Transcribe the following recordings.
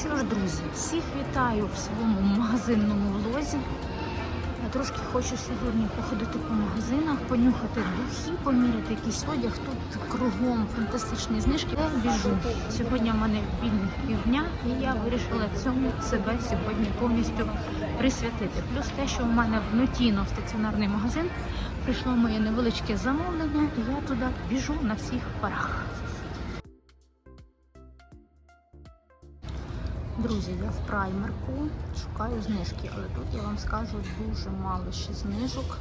Що ж, друзі, всіх вітаю в своєму магазинному влозі. Я трошки хочу сьогодні походити по магазинах, понюхати духи, поміряти якийсь одяг. Тут кругом фантастичні знижки. Я біжу. Сьогодні в мене вільних півдня, і я вирішила цьому себе сьогодні повністю присвятити. Плюс те, що в мене в Нотіно стаціонарний магазин, прийшло моє невеличке замовлення, і я туди біжу на всіх парах. Друзі, я в праймерку шукаю знижки, але тут я вам скажу дуже мало ще знижок.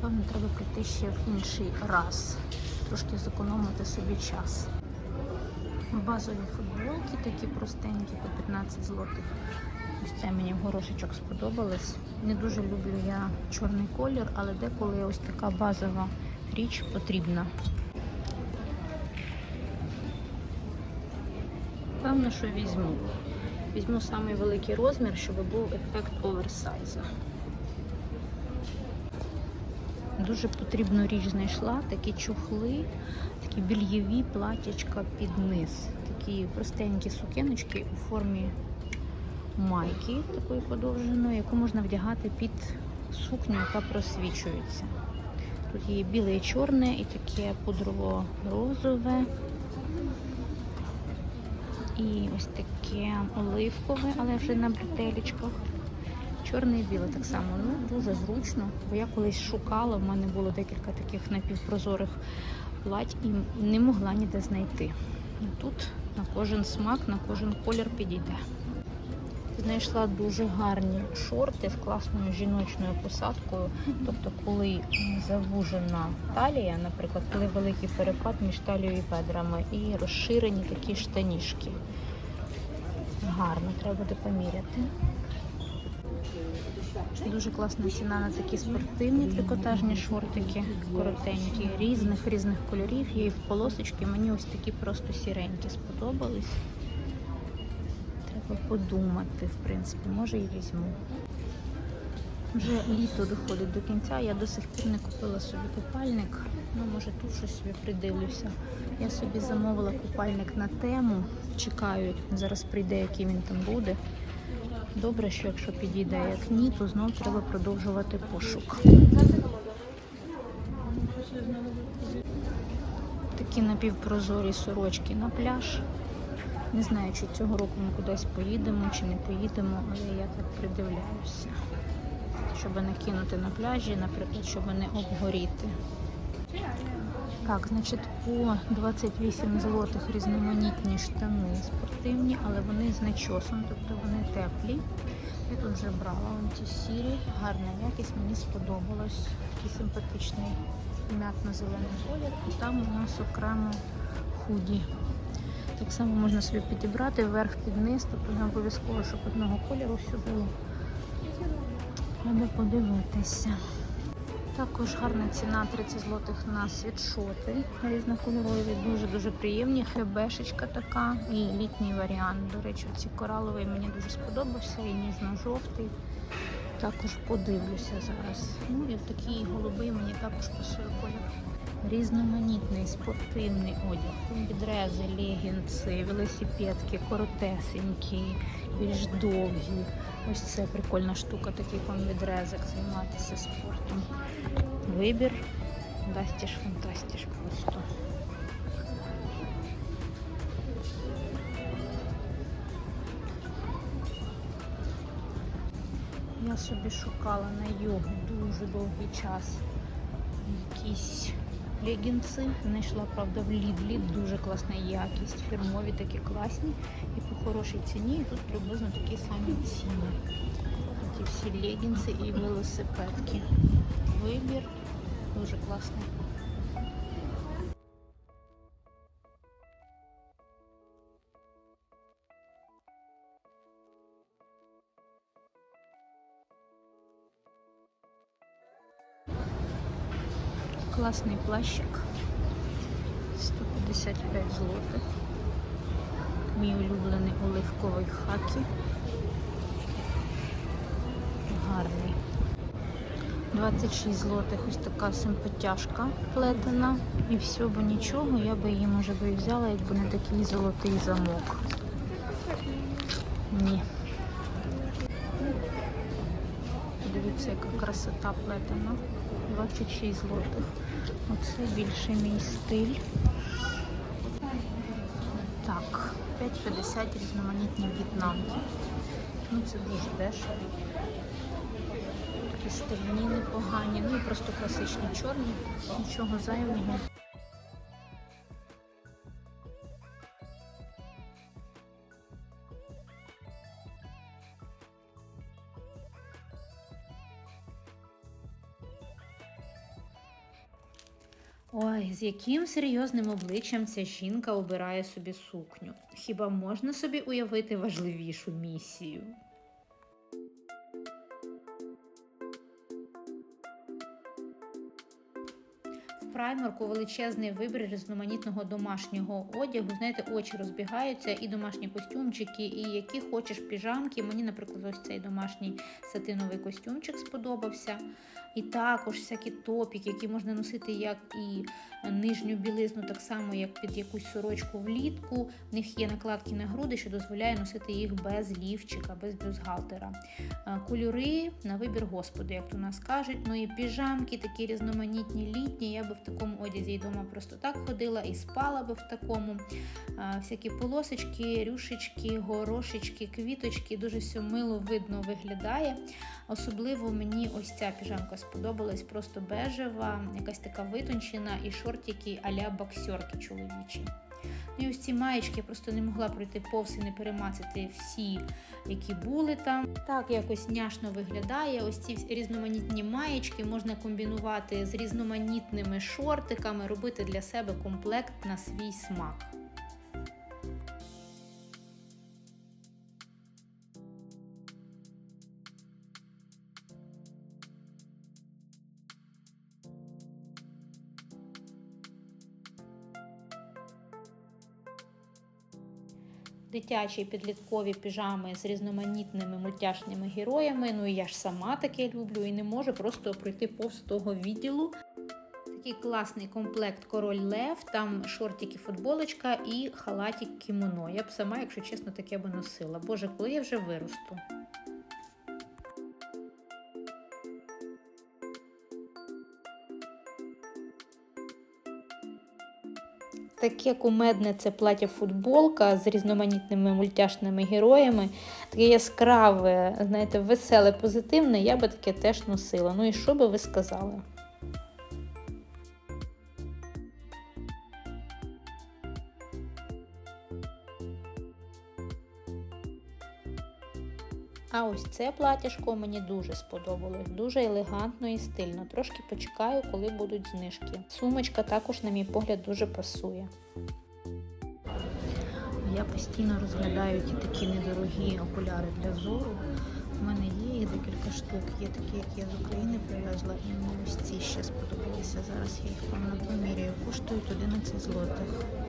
Певно, треба прийти ще в інший раз, трошки зекономити собі час. Базові футболки такі простенькі по 15 злотих. Ось це мені горошечок сподобалось. Не дуже люблю я чорний колір, але деколи ось така базова річ потрібна. Певно, що візьму. Візьму самий великий розмір, щоб був ефект оверсайзу. Дуже потрібну річ знайшла. Такі чухли, такі більєві платячка під низ. Такі простенькі сукеночки у формі майки такої подовженої, яку можна вдягати під сукню, яка просвічується. Тут є біле і чорне, і таке пудрово-розове. І ось таке оливкове, але вже на бретелечках. Чорне і біле так само. Ну, дуже зручно, бо я колись шукала, в мене було декілька таких напівпрозорих плать і не могла ніде знайти. І тут на кожен смак, на кожен колір підійде. Знайшла дуже гарні шорти з класною жіночною посадкою. Тобто, коли завужена талія, наприклад, коли великий перепад між талією і бедрами, і розширені такі штанішки. Гарно, треба буде поміряти. Дуже класна ціна на такі спортивні трикотажні шортики, коротенькі, різних різних кольорів. Є і в полосочки. Мені ось такі просто сіренькі сподобались. Треба подумати, в принципі, може і візьму. Вже літо доходить до кінця, я до сих пір не купила собі купальник. Ну, може тут щось собі придивлюся. Я собі замовила купальник на тему. Чекаю, зараз прийде, який він там буде. Добре, що якщо підійде як ні, то знов треба продовжувати пошук. Такі напівпрозорі сорочки на пляж. Не знаю, чи цього року ми кудись поїдемо, чи не поїдемо, але я так придивляюся. Щоб не кинути на пляжі, наприклад, щоб не обгоріти. Так, значить, по 28 злотих різноманітні штани спортивні, але вони з начосом, тобто вони теплі. Я тут вже брала вон ті сірі, гарна якість, мені сподобалось. Такий симпатичний м'ятно-зелений колір. І там у нас окремо худі. Так само можна собі підібрати вверх під низ, тобто не обов'язково, щоб одного кольору все було. Треба подивитися. Також гарна ціна 30 злотих на світшоти різнокольорові, дуже-дуже приємні. Хебешечка така і літній варіант. До речі, ці кораловий мені дуже сподобався і ніжно-жовтий. Також подивлюся зараз. Ну і такий голубий мені також пасує колір. Різноманітний спортивний одяг, комбідрези, легінси, велосипедки, коротесенькі, більш довгі. Ось це прикольна штука, такий комбідрезик, займатися спортом. Вибір дастіш фантастіш просто. Я собі шукала на йогу дуже довгий час якісь легінси. Знайшла, правда, в Лідлі. Дуже класна якість. Фірмові такі класні і по хорошій ціні. І тут приблизно такі самі ціни. Ті всі легінси і велосипедки. Вибір дуже класний. Класний плащик. 155 злотих. Мій улюблений оливковий хакі. Гарний. 26 злотих ось така симпатяшка плетена. І все, бо нічого, я би її, може би взяла, якби не такий золотий замок. Ні. Дивіться, яка красота плетена. 26 злотих. Оце більше мій стиль. Так, 5,50 різноманітні в'єтнамки. Ну це дуже дешево. Такі стильні, непогані. Ну і просто класичні чорні, нічого зайвого. З яким серйозним обличчям ця жінка обирає собі сукню. Хіба можна собі уявити важливішу місію? В праймарку величезний вибір різноманітного домашнього одягу. Знаєте, очі розбігаються, і домашні костюмчики, і які хочеш піжамки. Мені, наприклад, ось цей домашній сатиновий костюмчик сподобався. І також всякі топіки, які можна носити як і нижню білизну, так само, як під якусь сорочку влітку. В них є накладки на груди, що дозволяє носити їх без лівчика, без бюстгальтера. Е, Кольори на вибір господу, як то нас кажуть. Ну і піжамки, такі різноманітні літні. Я би в такому одязі і дома просто так ходила і спала би в такому. Е, Всякі полосочки, рюшечки, горошечки, квіточки. Дуже все мило видно виглядає. Особливо мені ось ця піжамка сподобалась, просто бежева, якась така витончена і шортики а-ля боксерки чоловічі. Ну і ось ці маєчки я просто не могла пройти повз і не перемацати всі, які були там. Так якось няшно виглядає. Ось ці різноманітні маєчки можна комбінувати з різноманітними шортиками, робити для себе комплект на свій смак. Дитячі підліткові піжами з різноманітними мультяшними героями. Ну і я ж сама таке люблю і не можу просто пройти повз того відділу. Такий класний комплект Король Лев, там шортики, футболочка і халатик кімоно. Я б сама, якщо чесно, таке би носила. Боже, коли я вже виросту. Таке кумедне це плаття-футболка з різноманітними мультяшними героями. Таке яскраве, знаєте, веселе, позитивне. Я би таке теж носила. Ну і що би ви сказали? А ось це платяшко мені дуже сподобалось, дуже елегантно і стильно. Трошки почекаю, коли будуть знижки. Сумочка також, на мій погляд, дуже пасує. Я постійно розглядаю ті такі недорогі окуляри для зору. У мене є їх декілька штук, є такі, які я з України привезла, і мені ось ці ще сподобалися. Зараз я їх вам поміряю. Коштують 11 злотих.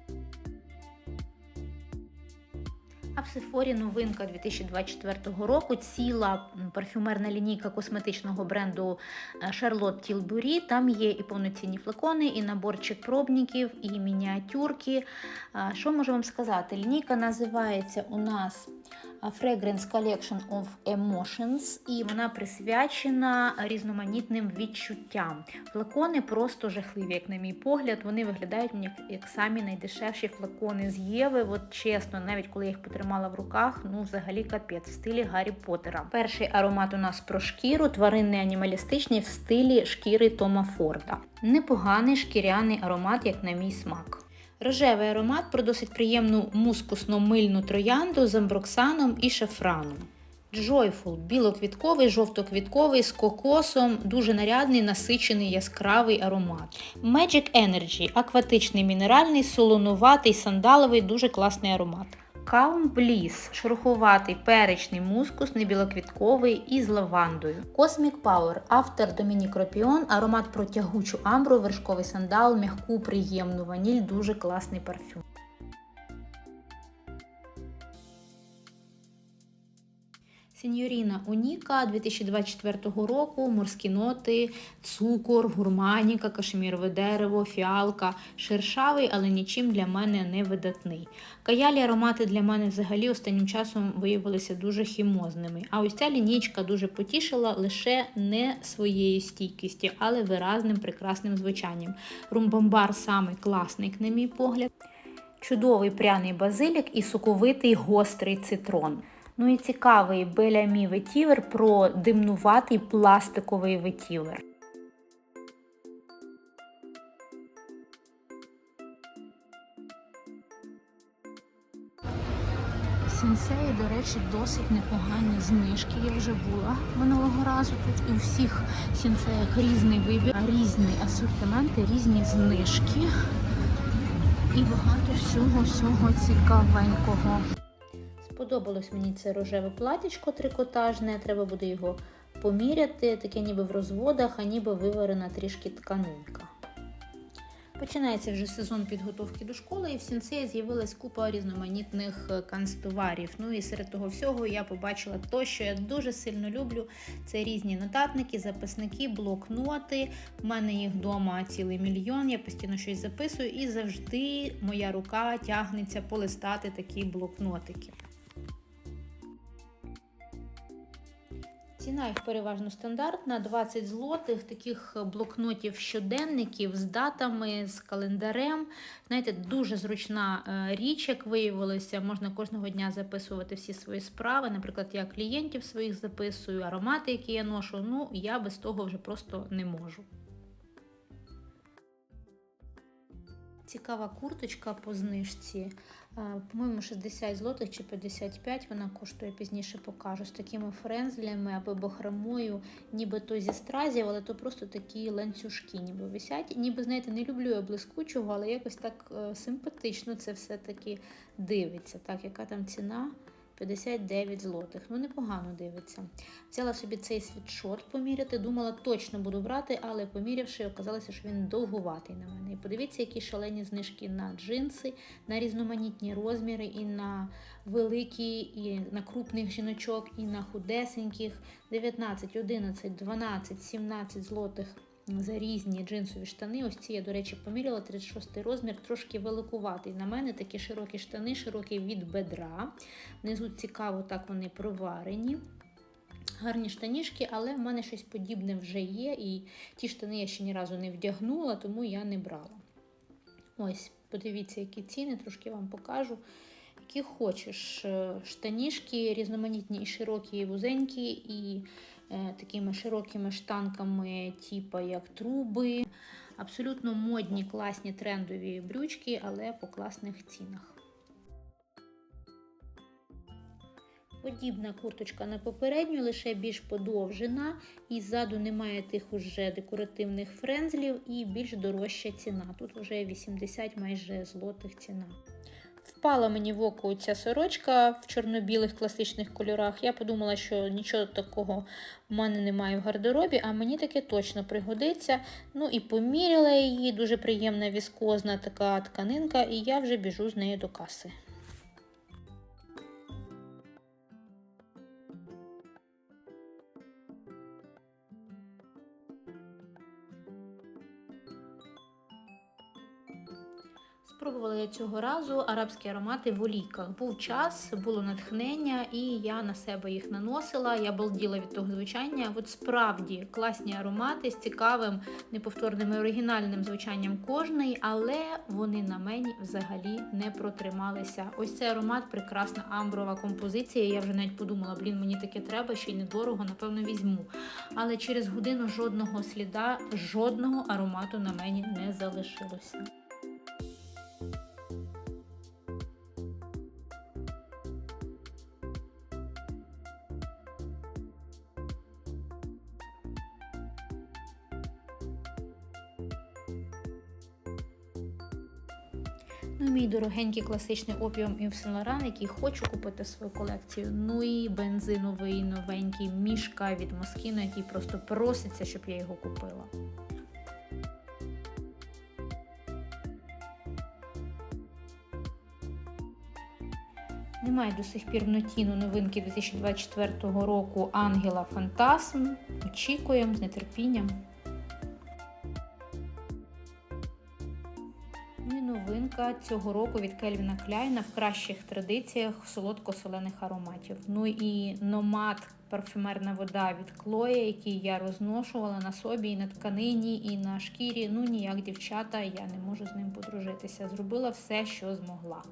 А в Сефорі новинка 2024 року ціла парфюмерна лінійка косметичного бренду е, Charlotte Tilbury. Там є і повноцінні флакони, і наборчик пробників, і мініатюрки. Що можу вам сказати? Лінійка називається у нас Fragrance Collection of Emotions, і вона присвячена різноманітним відчуттям. Флакони просто жахливі, як на мій погляд. Вони виглядають мені як, самі найдешевші флакони з Єви. От чесно, навіть коли я їх потримала в руках, ну взагалі капець в стилі Гаррі Поттера. Перший аромат у нас про шкіру, тваринний анімалістичний в стилі шкіри Тома Форда. Непоганий шкіряний аромат, як на мій смак. Рожевий аромат про досить приємну мускусно-мильну троянду з амброксаном і шафраном. Joyful – білоквітковий, жовтоквітковий з кокосом, дуже нарядний, насичений яскравий аромат. Magic Energy – акватичний мінеральний, солонуватий, сандаловий, дуже класний аромат. Calm Bliss – шероховатий, перечний мускус, небілоквітковий і з лавандою. Cosmic Power – автор Домінік Ропіон, аромат про тягучу амбру, вершковий сандал, м'яку, приємну ваніль, дуже класний парфюм. Сеньоріна Уніка 2024 року, морські ноти, цукор, гурманіка, кашемірове дерево, фіалка, шершавий, але нічим для мене не видатний. Каялі аромати для мене взагалі останнім часом виявилися дуже хімозними. А ось ця лінійка дуже потішила лише не своєю стійкістю, але виразним прекрасним звучанням. Румбамбар самий класний, на мій погляд. Чудовий пряний базилік і соковитий гострий цитрон. Ну і цікавий белямі ветівер про димнуватий пластиковий ветівер. Сенсеї, до речі, досить непогані знижки. Я вже була минулого разу тут. І у всіх сенсеях різний вибір, різні асортименти, різні знижки. І багато всього всього цікавенького. Сподобалось мені це рожеве платічко трикотажне, треба буде його поміряти, таке ніби в розводах, а ніби виварена трішки тканинка. Починається вже сезон підготовки до школи, і в сінцеї з'явилась купа різноманітних е, канцтоварів. Ну і серед того всього я побачила те, що я дуже сильно люблю. Це різні нотатники, записники, блокноти. У мене їх вдома цілий мільйон. Я постійно щось записую, і завжди моя рука тягнеться полистати такі блокнотики. Ціна їх переважно стандартна, 20 злотих, таких блокнотів щоденників з датами, з календарем. Знаєте, дуже зручна е, річ, як виявилося, можна кожного дня записувати всі свої справи. Наприклад, я клієнтів своїх записую, аромати, які я ношу. Ну, я без того вже просто не можу. Цікава курточка по знижці. По-моєму, 60 злотих чи 55 вона коштує пізніше покажу. З такими френзлями або бахромою, ніби то зі стразів, але то просто такі ланцюжки ніби висять. Ніби, знаєте, не люблю я блискучого, але якось так е, симпатично це все-таки дивиться. Так, яка там ціна? 59 злотих. Ну, непогано дивиться. Взяла собі цей світшот поміряти. Думала, точно буду брати, але помірявши, оказалося, що він довгуватий на мене. І подивіться, які шалені знижки на джинси, на різноманітні розміри, і на великі, і на крупних жіночок, і на худесеньких. 19, 11, 12, 17 злотих за різні джинсові штани. Ось ці я, до речі, поміряла 36 розмір, трошки великуватий. На мене такі широкі штани, широкі від бедра. Внизу цікаво, так вони проварені. Гарні штанішки, але в мене щось подібне вже є. І ті штани я ще ні разу не вдягнула, тому я не брала. Ось, подивіться, які ціни, трошки вам покажу. Які хочеш. Штанішки різноманітні і широкі, і вузенькі, і Е, такими широкими штанками, типу як труби. Абсолютно модні, класні трендові брючки, але по класних цінах. Подібна курточка на попередню, лише більш подовжена, і ззаду немає тих уже декоративних френзлів і більш дорожча ціна. Тут вже 80 майже злотих ціна. Впала мені в око ця сорочка в чорно-білих класичних кольорах. Я подумала, що нічого такого в мене немає в гардеробі, а мені таке точно пригодиться. Ну і поміряла її, дуже приємна віскозна така тканинка, і я вже біжу з нею до каси. Я цього разу арабські аромати в олійках. Був час, було натхнення, і я на себе їх наносила. Я балділа від того звучання. От справді класні аромати з цікавим, неповторним і оригінальним звучанням кожний, але вони на мені взагалі не протрималися. Ось цей аромат прекрасна амброва композиція. Я вже навіть подумала, блін, мені таке треба, ще й недорого, напевно, візьму. Але через годину жодного сліда, жодного аромату на мені не залишилося. Ну, мій дорогенький класичний опіум і Saint який хочу купити свою колекцію. Ну і бензиновий новенький мішка від Москіно, який просто проситься, щоб я його купила. Немає до сих пір нотіну новинки 2024 року Ангела Фантасм. Очікуємо з нетерпінням. Новинка цього року від Кельвіна Кляйна в кращих традиціях солодко-солених ароматів. Ну і номад парфюмерна вода від Клоя, який я розношувала на собі і на тканині, і на шкірі. Ну ніяк дівчата, я не можу з ним подружитися. Зробила все, що змогла.